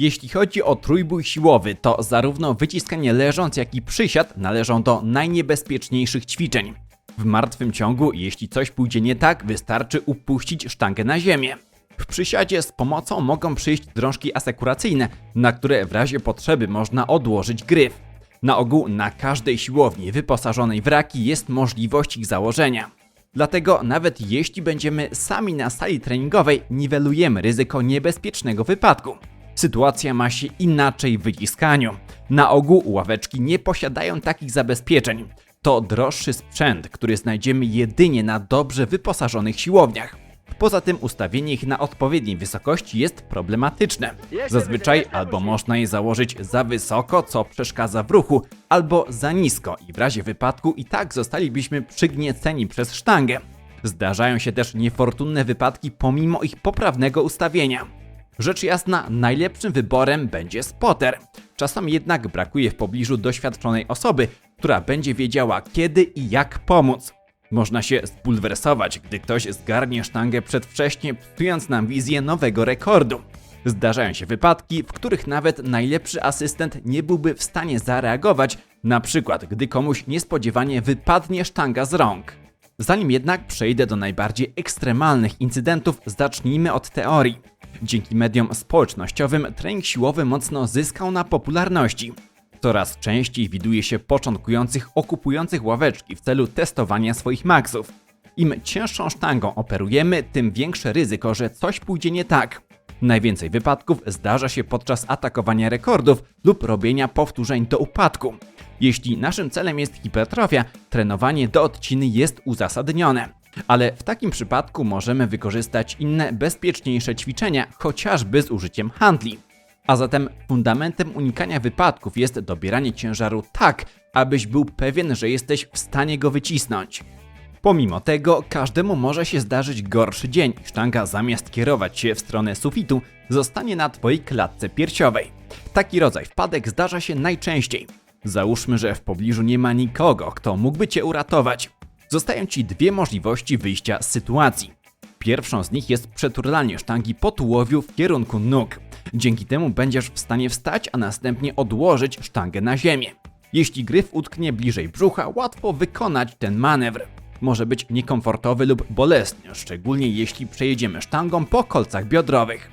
Jeśli chodzi o trójbój siłowy, to zarówno wyciskanie leżąc, jak i przysiad należą do najniebezpieczniejszych ćwiczeń. W martwym ciągu, jeśli coś pójdzie nie tak, wystarczy upuścić sztangę na ziemię. W przysiadzie z pomocą mogą przyjść drążki asekuracyjne, na które w razie potrzeby można odłożyć gryf. Na ogół na każdej siłowni wyposażonej w raki jest możliwość ich założenia. Dlatego nawet jeśli będziemy sami na sali treningowej, niwelujemy ryzyko niebezpiecznego wypadku. Sytuacja ma się inaczej w wyciskaniu. Na ogół ławeczki nie posiadają takich zabezpieczeń. To droższy sprzęt, który znajdziemy jedynie na dobrze wyposażonych siłowniach. Poza tym ustawienie ich na odpowiedniej wysokości jest problematyczne. Zazwyczaj albo można je założyć za wysoko, co przeszkadza w ruchu, albo za nisko i w razie wypadku i tak zostalibyśmy przygnieceni przez sztangę. Zdarzają się też niefortunne wypadki pomimo ich poprawnego ustawienia. Rzecz jasna, najlepszym wyborem będzie spotter. Czasami jednak brakuje w pobliżu doświadczonej osoby, która będzie wiedziała kiedy i jak pomóc. Można się spulwersować, gdy ktoś zgarnie sztangę przedwcześnie, psując nam wizję nowego rekordu. Zdarzają się wypadki, w których nawet najlepszy asystent nie byłby w stanie zareagować, na przykład gdy komuś niespodziewanie wypadnie sztanga z rąk. Zanim jednak przejdę do najbardziej ekstremalnych incydentów, zacznijmy od teorii. Dzięki mediom społecznościowym trening siłowy mocno zyskał na popularności. Coraz częściej widuje się początkujących okupujących ławeczki w celu testowania swoich maksów. Im cięższą sztangą operujemy, tym większe ryzyko, że coś pójdzie nie tak. Najwięcej wypadków zdarza się podczas atakowania rekordów lub robienia powtórzeń do upadku. Jeśli naszym celem jest hipertrofia, trenowanie do odciny jest uzasadnione. Ale w takim przypadku możemy wykorzystać inne, bezpieczniejsze ćwiczenia, chociażby z użyciem handli. A zatem fundamentem unikania wypadków jest dobieranie ciężaru tak, abyś był pewien, że jesteś w stanie go wycisnąć. Pomimo tego, każdemu może się zdarzyć gorszy dzień. Sztanga zamiast kierować się w stronę sufitu, zostanie na twojej klatce piersiowej. Taki rodzaj wpadek zdarza się najczęściej. Załóżmy, że w pobliżu nie ma nikogo, kto mógłby cię uratować. Zostają ci dwie możliwości wyjścia z sytuacji. Pierwszą z nich jest przeturlanie sztangi po tułowiu w kierunku nóg. Dzięki temu będziesz w stanie wstać, a następnie odłożyć sztangę na ziemię. Jeśli gryf utknie bliżej brzucha, łatwo wykonać ten manewr. Może być niekomfortowy lub bolesny, szczególnie jeśli przejedziemy sztangą po kolcach biodrowych.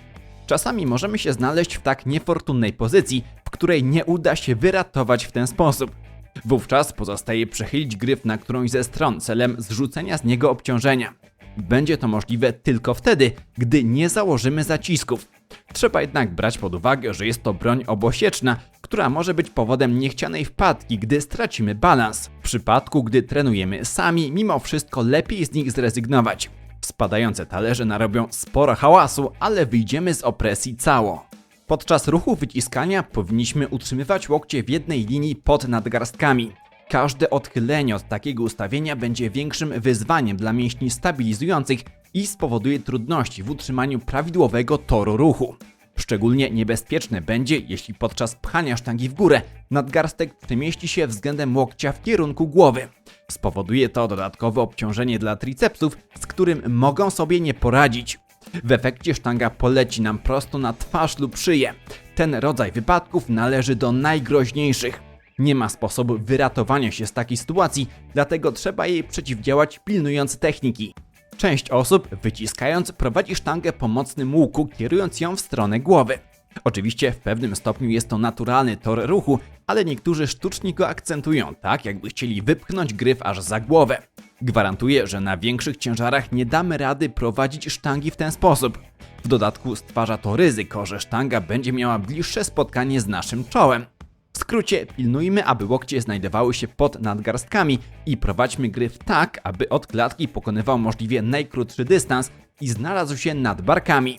Czasami możemy się znaleźć w tak niefortunnej pozycji, w której nie uda się wyratować w ten sposób. Wówczas pozostaje przechylić gryf na którąś ze stron celem zrzucenia z niego obciążenia. Będzie to możliwe tylko wtedy, gdy nie założymy zacisków. Trzeba jednak brać pod uwagę, że jest to broń obosieczna, która może być powodem niechcianej wpadki, gdy stracimy balans. W przypadku, gdy trenujemy sami, mimo wszystko lepiej z nich zrezygnować. Spadające talerze narobią sporo hałasu, ale wyjdziemy z opresji cało. Podczas ruchu wyciskania powinniśmy utrzymywać łokcie w jednej linii pod nadgarstkami. Każde odchylenie od takiego ustawienia będzie większym wyzwaniem dla mięśni stabilizujących i spowoduje trudności w utrzymaniu prawidłowego toru ruchu. Szczególnie niebezpieczne będzie, jeśli podczas pchania sztangi w górę nadgarstek przemieści się względem łokcia w kierunku głowy. Spowoduje to dodatkowe obciążenie dla tricepsów, z którym mogą sobie nie poradzić. W efekcie sztanga poleci nam prosto na twarz lub szyję. Ten rodzaj wypadków należy do najgroźniejszych. Nie ma sposobu wyratowania się z takiej sytuacji, dlatego trzeba jej przeciwdziałać pilnując techniki. Część osób, wyciskając, prowadzi sztangę po mocnym łuku, kierując ją w stronę głowy. Oczywiście w pewnym stopniu jest to naturalny tor ruchu, ale niektórzy sztucznie go akcentują, tak jakby chcieli wypchnąć gryf aż za głowę. Gwarantuję, że na większych ciężarach nie damy rady prowadzić sztangi w ten sposób. W dodatku stwarza to ryzyko, że sztanga będzie miała bliższe spotkanie z naszym czołem. W skrócie, pilnujmy, aby łokcie znajdowały się pod nadgarstkami i prowadźmy gryf tak, aby od klatki pokonywał możliwie najkrótszy dystans i znalazł się nad barkami.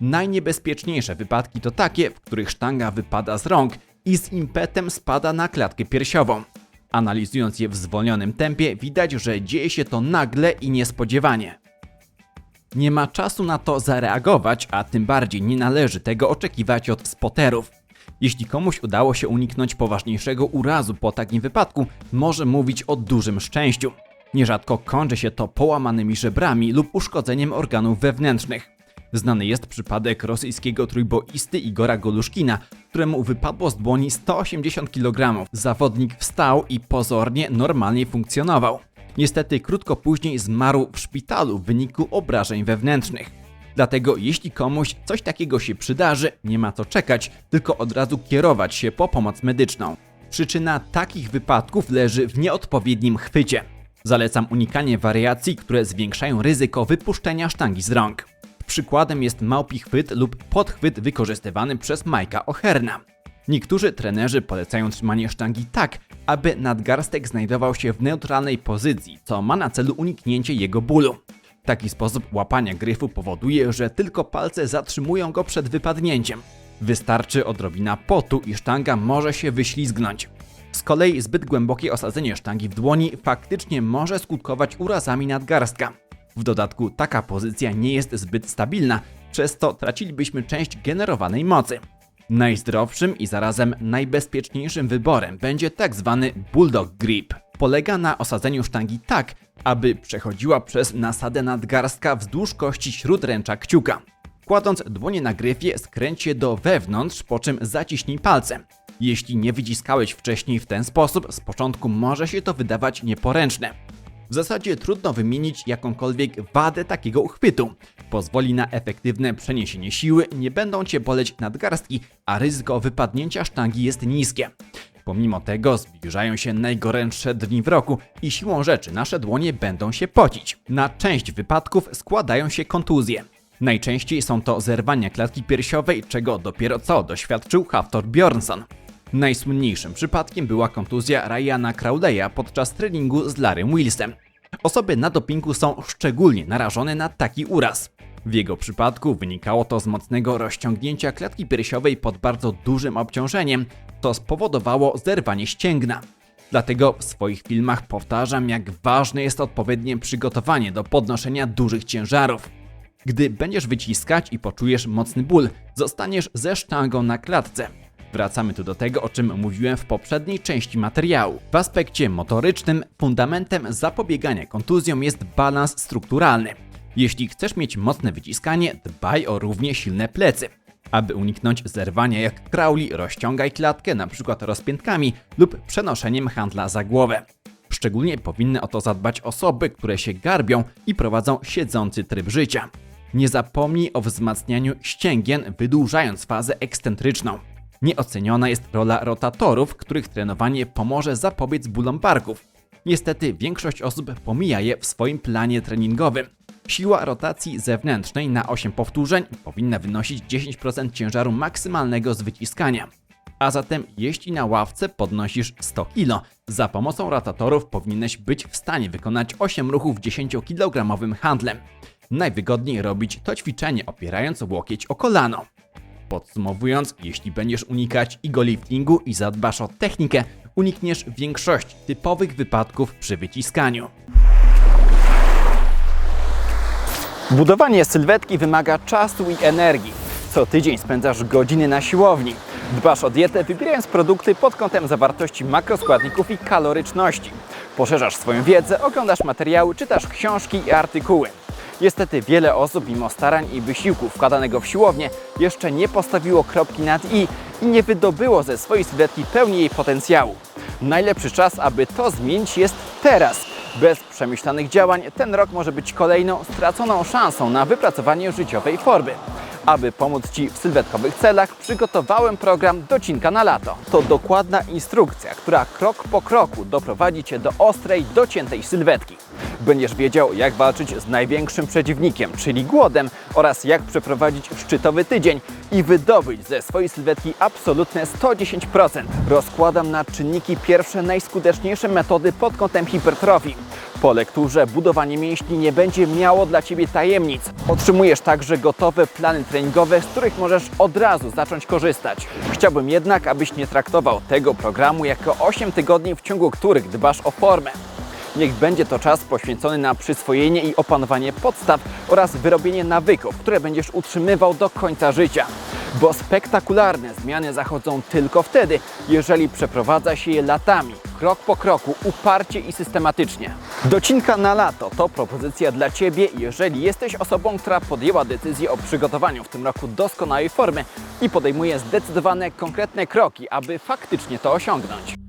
Najniebezpieczniejsze wypadki to takie, w których sztanga wypada z rąk i z impetem spada na klatkę piersiową. Analizując je w zwolnionym tempie, widać, że dzieje się to nagle i niespodziewanie. Nie ma czasu na to zareagować, a tym bardziej nie należy tego oczekiwać od spoterów. Jeśli komuś udało się uniknąć poważniejszego urazu po takim wypadku, może mówić o dużym szczęściu. Nierzadko kończy się to połamanymi żebrami lub uszkodzeniem organów wewnętrznych. Znany jest przypadek rosyjskiego trójboisty Igora Goluszkina, któremu wypadło z dłoni 180 kg. Zawodnik wstał i pozornie normalnie funkcjonował. Niestety krótko później zmarł w szpitalu w wyniku obrażeń wewnętrznych. Dlatego jeśli komuś coś takiego się przydarzy, nie ma co czekać, tylko od razu kierować się po pomoc medyczną. Przyczyna takich wypadków leży w nieodpowiednim chwycie. Zalecam unikanie wariacji, które zwiększają ryzyko wypuszczenia sztangi z rąk. Przykładem jest małpi chwyt lub podchwyt wykorzystywany przez Majka Oherna. Niektórzy trenerzy polecają trzymanie sztangi tak, aby nadgarstek znajdował się w neutralnej pozycji, co ma na celu uniknięcie jego bólu. Taki sposób łapania gryfu powoduje, że tylko palce zatrzymują go przed wypadnięciem. Wystarczy odrobina potu i sztanga może się wyślizgnąć. Z kolei zbyt głębokie osadzenie sztangi w dłoni faktycznie może skutkować urazami nadgarstka. W dodatku taka pozycja nie jest zbyt stabilna, przez to tracilibyśmy część generowanej mocy. Najzdrowszym i zarazem najbezpieczniejszym wyborem będzie tak zwany bulldog grip. Polega na osadzeniu sztangi tak, aby przechodziła przez nasadę nadgarstka wzdłuż kości śródręcza kciuka. Kładąc dłonie na gryfie, skręć je do wewnątrz, po czym zaciśnij palce. Jeśli nie wyciskałeś wcześniej w ten sposób, z początku może się to wydawać nieporęczne. W zasadzie trudno wymienić jakąkolwiek wadę takiego uchwytu. Pozwoli na efektywne przeniesienie siły, nie będą cię boleć nadgarstki, a ryzyko wypadnięcia sztangi jest niskie. Pomimo tego zbliżają się najgorętsze dni w roku i siłą rzeczy nasze dłonie będą się pocić. Na część wypadków składają się kontuzje. Najczęściej są to zerwania klatki piersiowej, czego dopiero co doświadczył Haftor Bjornsson. Najsłynniejszym przypadkiem była kontuzja Ryana Crowleya podczas treningu z Larrym Willsem. Osoby na dopingu są szczególnie narażone na taki uraz. W jego przypadku wynikało to z mocnego rozciągnięcia klatki piersiowej pod bardzo dużym obciążeniem, to spowodowało zerwanie ścięgna. Dlatego w swoich filmach powtarzam, jak ważne jest odpowiednie przygotowanie do podnoszenia dużych ciężarów. Gdy będziesz wyciskać i poczujesz mocny ból, zostaniesz ze sztangą na klatce. Wracamy tu do tego, o czym mówiłem w poprzedniej części materiału. W aspekcie motorycznym fundamentem zapobiegania kontuzjom jest balans strukturalny. Jeśli chcesz mieć mocne wyciskanie, dbaj o równie silne plecy. Aby uniknąć zerwania jak Crowley, rozciągaj klatkę np. rozpiętkami lub przenoszeniem handla za głowę. Szczególnie powinny o to zadbać osoby, które się garbią i prowadzą siedzący tryb życia. Nie zapomnij o wzmacnianiu ścięgien, wydłużając fazę ekscentryczną. Nieoceniona jest rola rotatorów, których trenowanie pomoże zapobiec bólom barków. Niestety większość osób pomija je w swoim planie treningowym. Siła rotacji zewnętrznej na 8 powtórzeń powinna wynosić 10% ciężaru maksymalnego z wyciskania. A zatem, jeśli na ławce podnosisz 100 kg, za pomocą rotatorów powinieneś być w stanie wykonać 8 ruchów 10-kg handlem. Najwygodniej robić to ćwiczenie opierając łokieć o kolano. Podsumowując, jeśli będziesz unikać igoliftingu i zadbasz o technikę, unikniesz większości typowych wypadków przy wyciskaniu. Budowanie sylwetki wymaga czasu i energii. Co tydzień spędzasz godziny na siłowni. Dbasz o dietę, wybierając produkty pod kątem zawartości makroskładników i kaloryczności. Poszerzasz swoją wiedzę, oglądasz materiały, czytasz książki i artykuły. Niestety wiele osób, mimo starań i wysiłku wkładanego w siłownię, jeszcze nie postawiło kropki nad i i nie wydobyło ze swojej sylwetki pełni jej potencjału. Najlepszy czas, aby to zmienić jest teraz. Bez przemyślanych działań ten rok może być kolejną straconą szansą na wypracowanie życiowej formy. Aby pomóc Ci w sylwetkowych celach, przygotowałem program Docinka na lato. To dokładna instrukcja, która krok po kroku doprowadzi Cię do ostrej, dociętej sylwetki. Będziesz wiedział, jak walczyć z największym przeciwnikiem, czyli głodem, oraz jak przeprowadzić szczytowy tydzień i wydobyć ze swojej sylwetki absolutne 110%. Rozkładam na czynniki pierwsze najskuteczniejsze metody pod kątem hipertrofii. Po lekturze budowanie mięśni nie będzie miało dla Ciebie tajemnic. Otrzymujesz także gotowe plany treningowe, z których możesz od razu zacząć korzystać. Chciałbym jednak, abyś nie traktował tego programu jako 8 tygodni, w ciągu których dbasz o formę. Niech będzie to czas poświęcony na przyswojenie i opanowanie podstaw oraz wyrobienie nawyków, które będziesz utrzymywał do końca życia. bo spektakularne zmiany zachodzą tylko wtedy, jeżeli przeprowadza się je latami, krok po kroku, uparcie i systematycznie. Docinka na lato to propozycja dla Ciebie, jeżeli jesteś osobą, która podjęła decyzję o przygotowaniu w tym roku doskonałej formy i podejmuje zdecydowane, konkretne kroki, aby faktycznie to osiągnąć.